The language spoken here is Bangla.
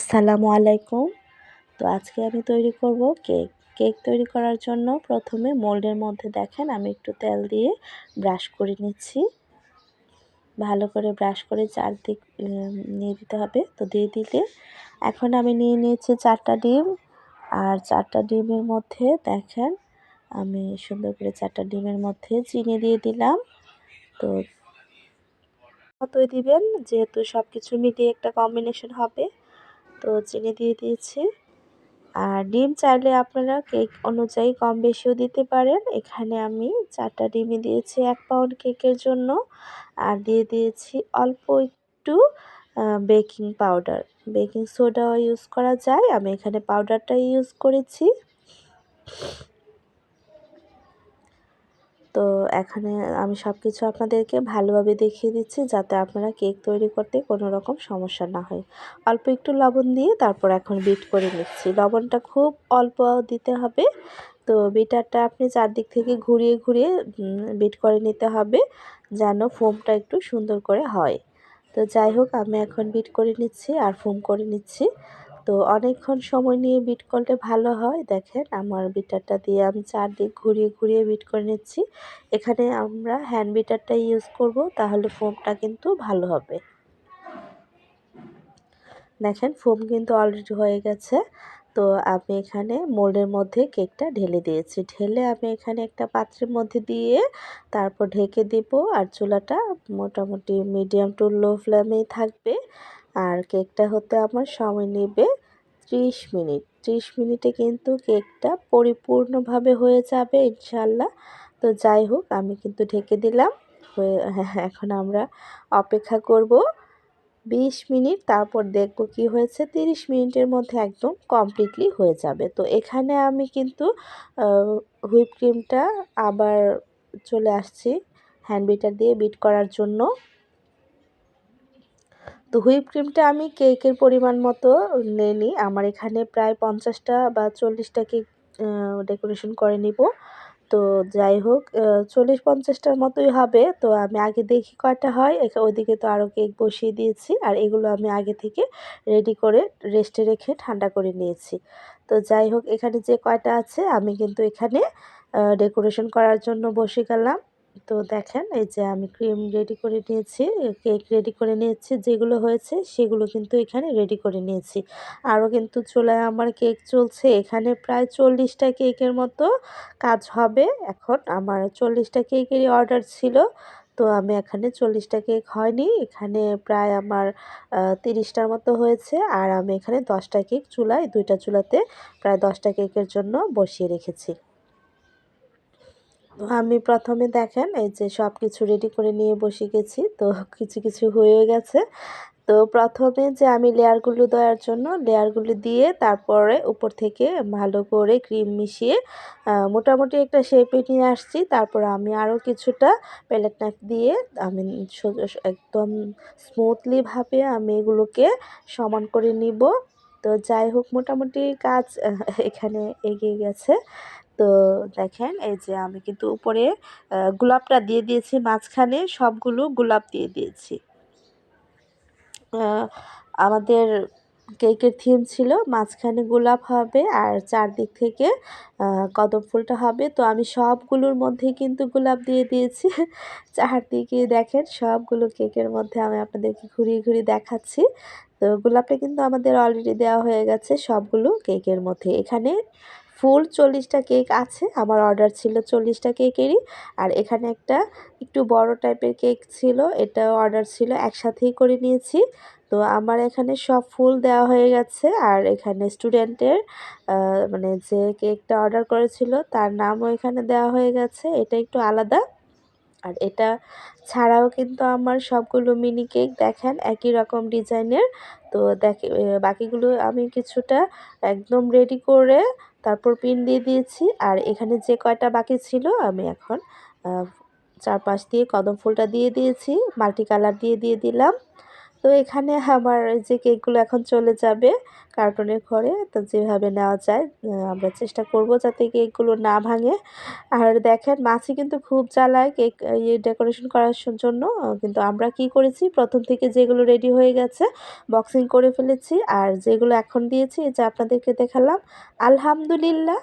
আসসালামু আলাইকুম। তো আজকে আমি তৈরি করব কেক। কেক তৈরি করার জন্য প্রথমে মোল্ডের মধ্যে দেখেন, আমি একটু তেল দিয়ে ব্রাশ করে নিচ্ছি। ভালো করে ব্রাশ করে চারদিক নিয়ে দিতে হবে। তো দিয়ে দিলে এখন আমি নিয়ে নিয়েছি চারটা ডিম। আর চারটা ডিমের মধ্যে দেখেন, আমি সুন্দর করে চারটা ডিমের মধ্যে চিনি দিয়ে দিলাম। তো কতই দিবেন, যেহেতু সব কিছু মিলিয়ে একটা কম্বিনেশন হবে। তো চিনি দিয়ে দিয়েছি। আর ডিম চাইলে আপনারা কেক অনুযায়ী কম বেশিও দিতে পারেন। এখানে আমি চারটা ডিমই দিয়েছি, এক পাউন্ড কেকের জন্য। আর দিয়ে দিয়েছি অল্প একটু বেকিং পাউডার বেকিং সোডাও ইউজ করা যায়। আমি এখানে পাউডারটাই ইউজ করেছি। তো এখানে আমি সব কিছু আপনাদেরকে ভালোভাবে দেখিয়ে দিচ্ছি যাতে আপনারা কেক তৈরি করতে কোনো রকম সমস্যা না হয়। অল্প একটু লবণ দিয়ে তারপর এখন বিট করে নিচ্ছি। লবণটা খুব অল্প দিতে হবে। তো বিটারটা আপনি চারদিক থেকে ঘুরিয়ে ঘুরিয়ে বিট করে নিতে হবে যেন ফোমটা একটু সুন্দর করে হয়। তো যাই হোক, আমি এখন বিট করে নিচ্ছি আর ফোম করে নিচ্ছি। তো অনেকক্ষণ সময় নিয়ে বিট করলে ভালো হয়। দেখেন আমার বিটারটা দিয়ে আমি চারদিক ঘুরিয়ে ঘুরিয়ে বিট করে নিচ্ছি। এখানে আমরা হ্যান্ড বিটারটা ইউজ করব, তাহলে ফোমটা কিন্তু ভালো হবে। দেখেন ফোম কিন্তু অলরেডি হয়ে গেছে। তো আমি এখানে মোল্ডের মধ্যে কেকটা ঢেলে দিয়েছি। ঢেলে আমি এখানে একটা পাত্রের মধ্যে দিয়ে তারপর ঢেকে দিব। আর চুলাটা মোটামুটি মিডিয়াম টু লো ফ্লেমেই থাকবে। আর কেকটা হতে আমার সময় নেবে ত্রিশ মিনিট। ত্রিশ মিনিটে কিন্তু কেকটা পরিপূর্ণভাবে হয়ে যাবে ইনশাল্লাহ। তো যাই হোক, আমি কিন্তু ঢেকে দিলাম। হয়ে এখন আমরা অপেক্ষা করব বিশ মিনিট, তারপর দেখব কি হয়েছে। তিরিশ মিনিটের মধ্যে একদম কমপ্লিটলি হয়ে যাবে। তো এখানে আমি কিন্তু হুইপ ক্রিমটা আবার চলে আসছি হ্যান্ড বিটার দিয়ে বিট করার জন্য। তো হুইপ ক্রিমটা আমি কেকের পরিমাণ মতো নিই আমার এখানে প্রায় পঞ্চাশটা বা চল্লিশটা কেক ডেকোরেশন করে নিব। তো যাই হোক চল্লিশ পঞ্চাশটার মতোই হবে। তো আমি আগে দেখি কয়টা হয়। ওইদিকে তো আরও কেক বসিয়ে দিয়েছি। আর এগুলো আমি আগে থেকে রেডি করে রেস্টে রেখে ঠান্ডা করে নিয়েছি। তো যাই হোক, এখানে যে কয়টা আছে, আমি কিন্তু এখানে ডেকোরেশন করার জন্য বসে গেলাম। তো দেখেন, এই যে আমি ক্রিম রেডি করে নিয়েছি কেক রেডি করে নিয়েছি, যেগুলো হয়েছে সেগুলো কিন্তু এখানে রেডি করে নিয়েছি। আরও কিন্তু চুলায় আমার কেক চলছে, এখানে প্রায় চল্লিশটা কেকের মতো কাজ হবে। এখন আমার চল্লিশটা কেকেরই অর্ডার ছিল, তো আমি এখানে চল্লিশটা কেক হয়নি, এখানে প্রায় আমার তিরিশটার মতো হয়েছে। আর আমি এখানে দশটা কেক চুলায়, দুইটা চুলাতে প্রায় দশটা কেকের জন্য বসিয়ে রেখেছি। আমি প্রথমে দেখেন, এই যে সব কিছু রেডি করে নিয়ে বসে গেছি, তো কিছু কিছু হয়ে গেছে। তো প্রথমে যে আমি লেয়ারগুলো দেওয়ার জন্য, লেয়ারগুলো দিয়ে তারপরে উপর থেকে ভালো করে ক্রিম মিশিয়ে মোটামুটি একটা শেপে নিয়ে আসছি। তারপর আমি আরও কিছুটা প্যালেট নাইফ দিয়ে আমি একদম স্মুথলিভাবে আমি এগুলোকে সমান করে নিব। তো যাই হোক, মোটামুটি কাজ এখানে এগিয়ে গেছে। তো দেখেন, এই যে আমি কিন্তু উপরে গোলাপটা দিয়ে দিয়েছি, মাঝখানে সবগুলো গোলাপ দিয়ে দিয়েছি। আমাদের কেকের থিম ছিল মাঝখানে গোলাপ হবে আর চারদিক থেকে কদম ফুলটা হবে। তো আমি সবগুলোর মধ্যে কিন্তু গোলাপ দিয়ে দিয়েছি। চারদিকে দেখেন সবগুলো কেকের মধ্যে আমি আপনাদেরকে ঘুরিয়ে ঘুরিয়ে দেখাচ্ছি। তো গোলাপটা কিন্তু আমাদের অলরেডি দেওয়া হয়ে গেছে সবগুলো কেকের মধ্যে। এখানে ফুল চল্লিশটা কেক আছে। আমার অর্ডার ছিল চল্লিশটা কেকেরই। আর এখানে একটা একটু বড় টাইপের কেক ছিল। এটা অর্ডার ছিল একসাথেই করে নিয়েছি। তো আমার এখানে সব ফুল দেওয়া হয়ে গেছে। আর এখানে স্টুডেন্টের মানে যে কেকটা অর্ডার করেছিল, তার নামও এখানে দেওয়া হয়ে গেছে। এটা একটু আলাদা। আর এটা ছাড়াও কিন্তু আমার সবগুলো মিনি কেক দেখেন, একই রকম ডিজাইনের তো দেখে বাকিগুলো আমি কিছুটা একদম রেডি করে তারপর পিন দিয়ে দিয়েছি। আর এখানে যে কয়টা বাকি ছিল, আমি এখন চারপাশ দিয়ে কদম ফুলটা দিয়ে দিয়েছি মাল্টি কালার দিয়ে দিয়ে দিলাম। তো এখানে আমার যে কেকগুলো এখন চলে যাবে কার্টুনের ঘরে, তো যেভাবে নেওয়া যায় আমরা চেষ্টা করব যাতে কেকগুলো না ভাঙে। আর দেখেন, মাছি কিন্তু খুব জ্বালায় কেক ডেকোরেশন করার জন্য। কিন্তু আমরা কি করেছি, প্রথম থেকে যেগুলো রেডি হয়ে গেছে, বক্সিং করে ফেলেছি। আর যেগুলো এখন দিয়েছি যে আপনাদেরকে দেখালাম, আলহামদুলিল্লাহ।